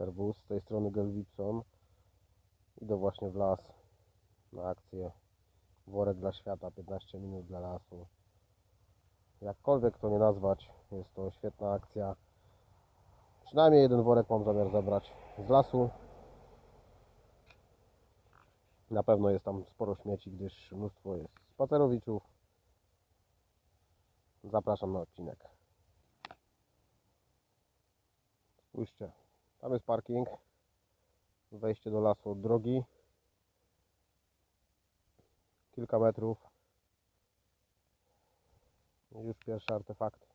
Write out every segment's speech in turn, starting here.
Serwus, z tej strony Gelwipson. Idę właśnie w las na akcję Worek dla świata, 15 minut dla lasu. Jakkolwiek to nie nazwać, jest to świetna akcja. Przynajmniej jeden worek mam zamiar zabrać z lasu. Na pewno jest tam sporo śmieci, gdyż mnóstwo jest spacerowiczów. Zapraszam na odcinek. Spójrzcie, tam jest parking. Wejście do lasu od drogi. Kilka metrów. Już pierwsze artefakty.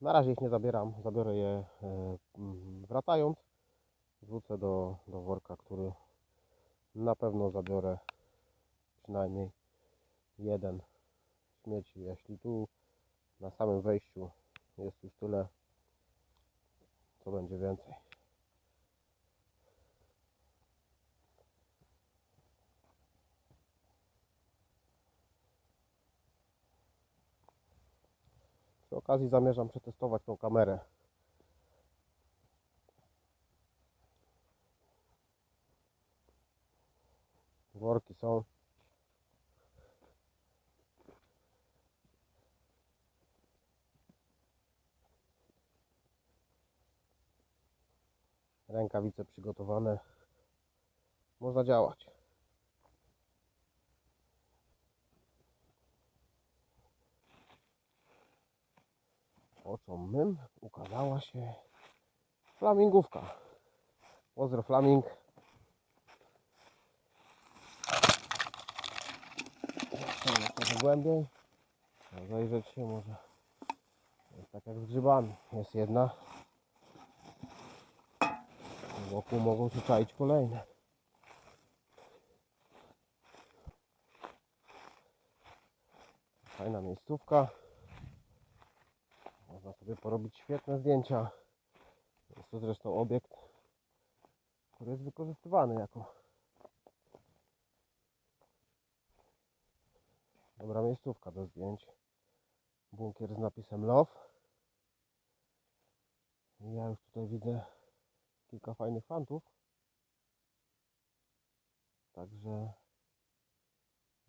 Na razie ich nie zabieram. Zabiorę je e, wracając. Wrzucę do, do worka, który na pewno zabiorę przynajmniej jeden śmieci. Jeśli tu na samym wejściu jest już tyle, to będzie więcej. Przy okazji zamierzam przetestować tą kamerę. Worki są. Rękawice przygotowane. Można działać. Oczom mym ukazała się flamingówka. Pozdro flaming. Głębiej. Zajrzeć się może. Jest tak jak z grzybami. Jest jedna. Wokół mogą się czaić kolejne. Fajna miejscówka. Można sobie porobić świetne zdjęcia. Jest to zresztą obiekt, który jest wykorzystywany jako dobra miejscówka do zdjęć. Bunkier z napisem Love. Ja już tutaj widzę kilka fajnych fantów. Także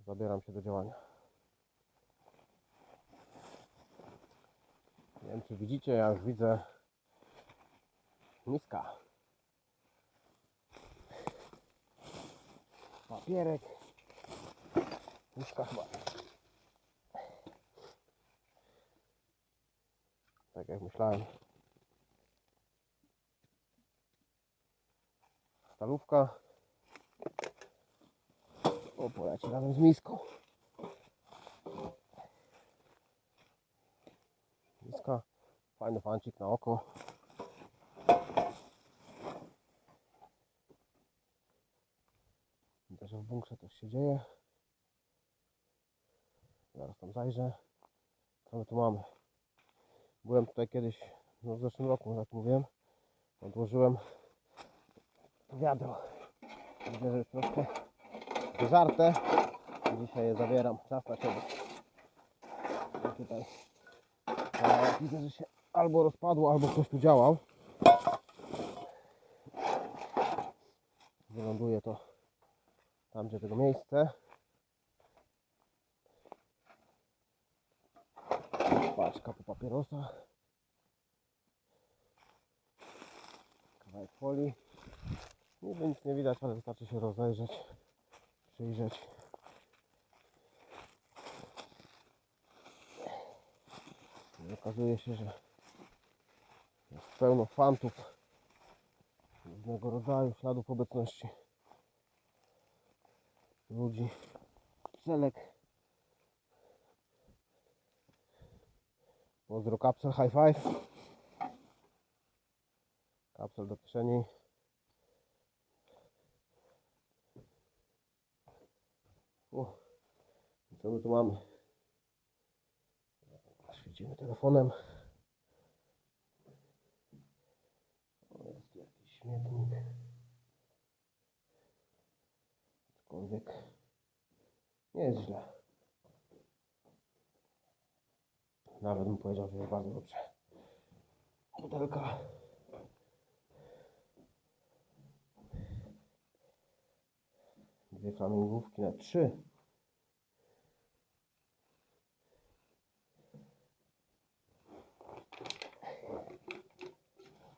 zabieram się do działania. Nie wiem czy widzicie, ja już widzę miska. Papierek. Miska chyba. Tak jak myślałem. Stalówka. O, poleci razem z miską. Miska. Fajny fancik na oko. Widać, że w bunkrze coś się dzieje. Zaraz tam zajrzę. Co my tu mamy? Byłem tutaj kiedyś, no w zeszłym roku, jak mówiłem. Odłożyłem wiadro. Widzę, że już troszkę wyżarte. Dzisiaj je zabieram. Czas na Tutaj e, widzę, że się albo rozpadło, albo ktoś tu działał. Wyląduje to tam, gdzie tego miejsce. Paczka po papierosach. Kawałek folii. Niby nic nie widać, ale wystarczy się rozejrzeć, przyjrzeć. I okazuje się, że jest pełno fantów różnego rodzaju śladów obecności ludzi. Celek. Pozdro kapsel high five. Kapsel do kieszeni. U, co my tu mamy? Świecimy telefonem. O, jest jakiś śmietnik. Aczkolwiek nie jest źle. Nawet bym powiedział, że jest bardzo dobrze. Butelka Dwie flamingówki na trzy.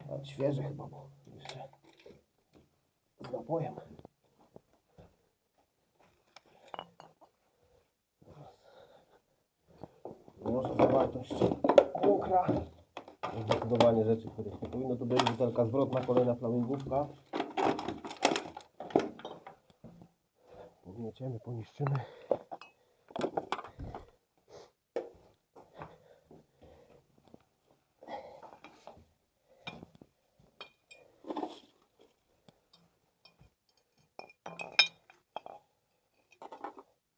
A świeże chyba, bo jeszcze z napojem. Może zawartość mokra. Zdecydowanie rzeczy, których nie powinno tu być. Butelka zwrotna, kolejna flamingówka. Pognieciemy, poniszczymy.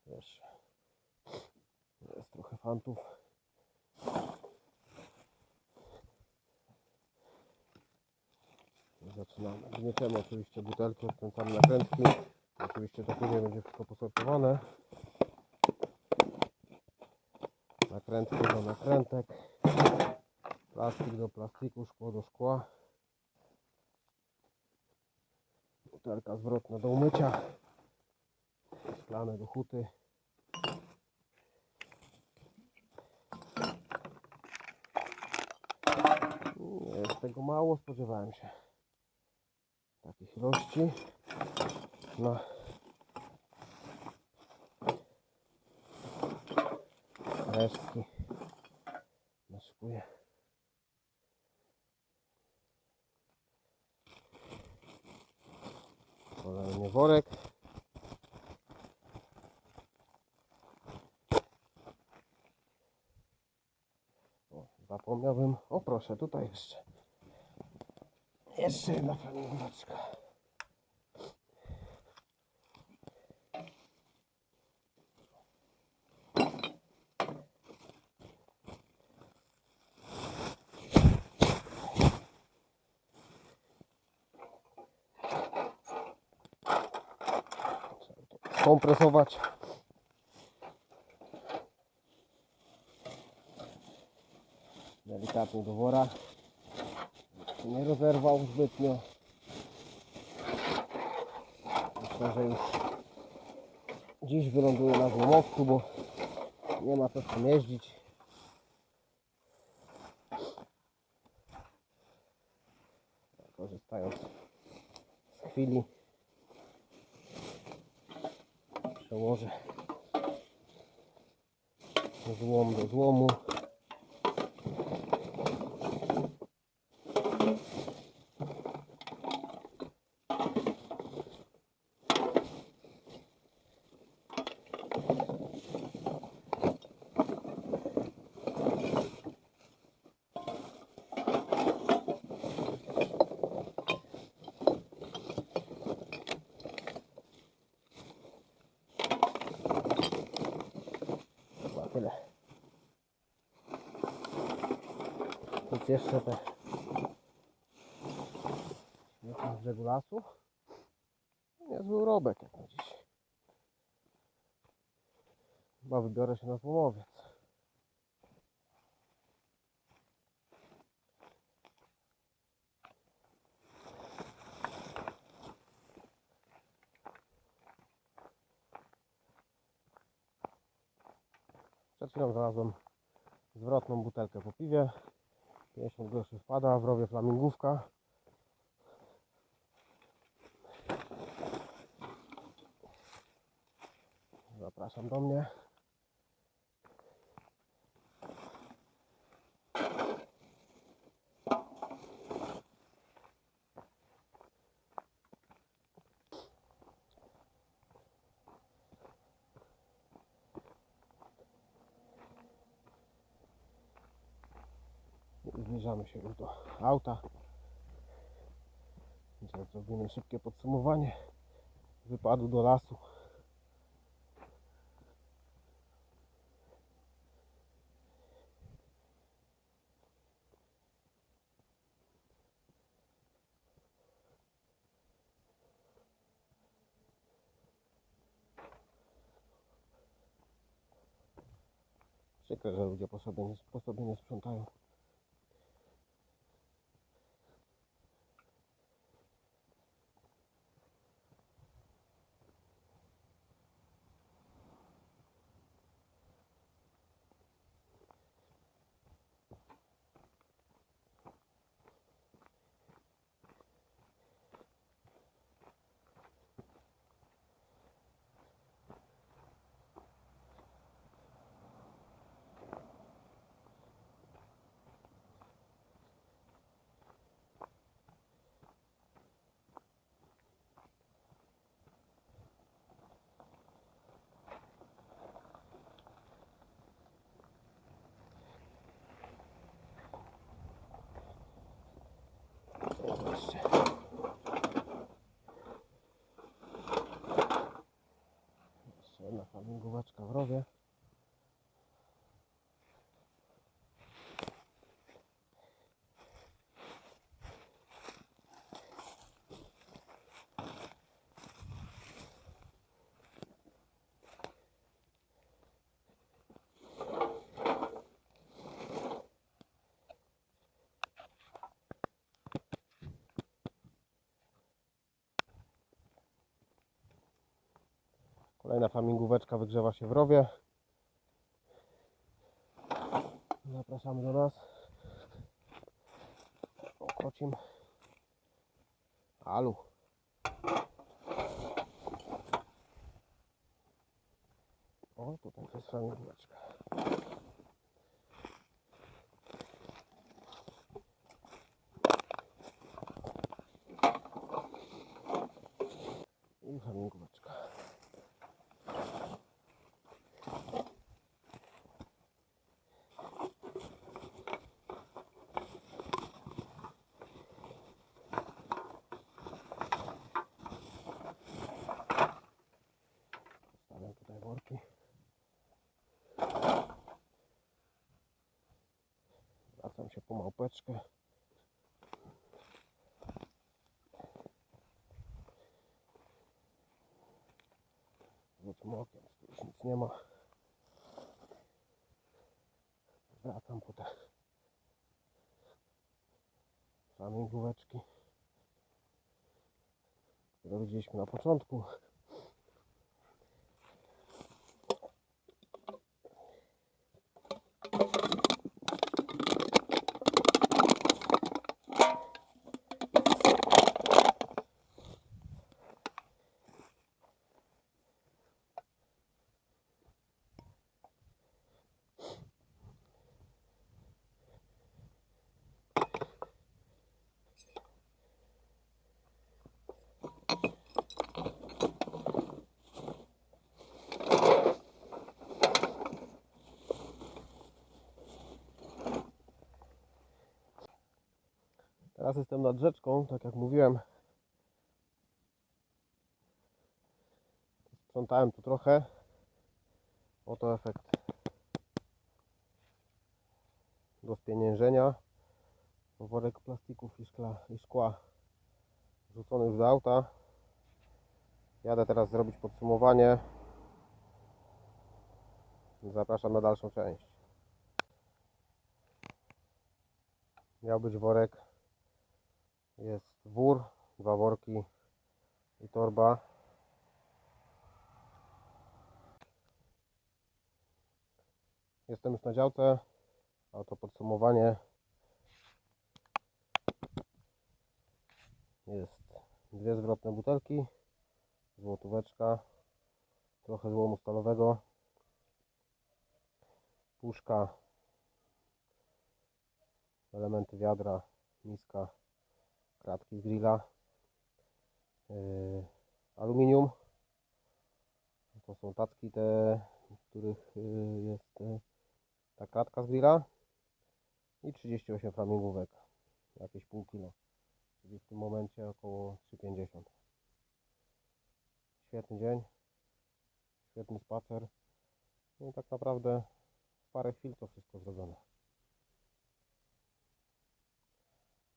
Wiesz, jest trochę fantów. Zaczynamy. Gnieciemy oczywiście butelki, odkręcamy nakrętki. Oczywiście to później będzie wszystko posortowane. Nakrętki do nakrętek. Plastik do plastiku, szkło do szkła. Butelka zwrotna do umycia. Szklane do huty. Jest tego mało, spodziewałem się takich ilości. No. Resztki naszykuję. Kolejny worek. O, zapomniałbym. O proszę, tutaj jeszcze. Jeszcze jedna flamingóweczka. Kompresować. Delikatnie do wora. Nie rozerwał zbytnio. Myślę, że już dziś wyląduje na złomowcu, bo nie ma co tam jeździć. Korzystając z chwili przełożę złom do złomu. Tyle. Nic jeszcze te śmieci z brzegu lasu. Niezły urobek jak na dziś. Chyba wybiorę się na złomowiec. Przed chwilą znalazłem zwrotną butelkę po piwie. 50 groszy wpada, w rowie flamingówka. Zapraszam do mnie. Zbliżamy się już do auta. Teraz zrobimy szybkie podsumowanie wypadu do lasu. Przykre, że ludzie po sobie nie, po sobie nie sprzątają. Jeszcze jedna flamingóweczka w rowie. Kolejna flamingóweczka wygrzewa się w rowie. Zapraszamy do nas. O, kocim. Alu. O, tutaj jest flamingóweczka. I flamingóweczka. Stawiam tutaj worki. Wracam się po małpeczkę. Rzucam okiem, tu już nic nie ma. Wracam po te flamingóweczki, które widzieliśmy na początku. Teraz jestem nad rzeczką, tak jak mówiłem. Sprzątałem tu trochę. Oto efekt do spieniężenia. Worek plastików i, szkla, i szkła rzucony już do auta. Jadę teraz zrobić podsumowanie. Zapraszam na dalszą część. Miał być worek jest wór, dwa worki i torba. Jestem już na działce, a to podsumowanie. Jest dwie zwrotne butelki, złotóweczka, trochę złomu stalowego, puszka, elementy wiadra, miska, kratki z grilla, yy, aluminium. To są tacki te, w których yy, jest yy, ta kratka z grilla i 38 flamingówek, jakieś pół kilo, czyli w tym momencie około 3,50. Świetny dzień, świetny spacer. No i tak naprawdę w parę chwil to wszystko zrobione.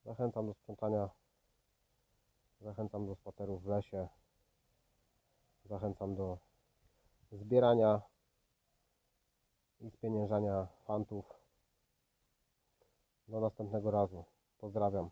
Zachęcam do sprzątania. Zachęcam do spacerów w lesie. Zachęcam do zbierania i spieniężania fantów. Do następnego razu. Pozdrawiam.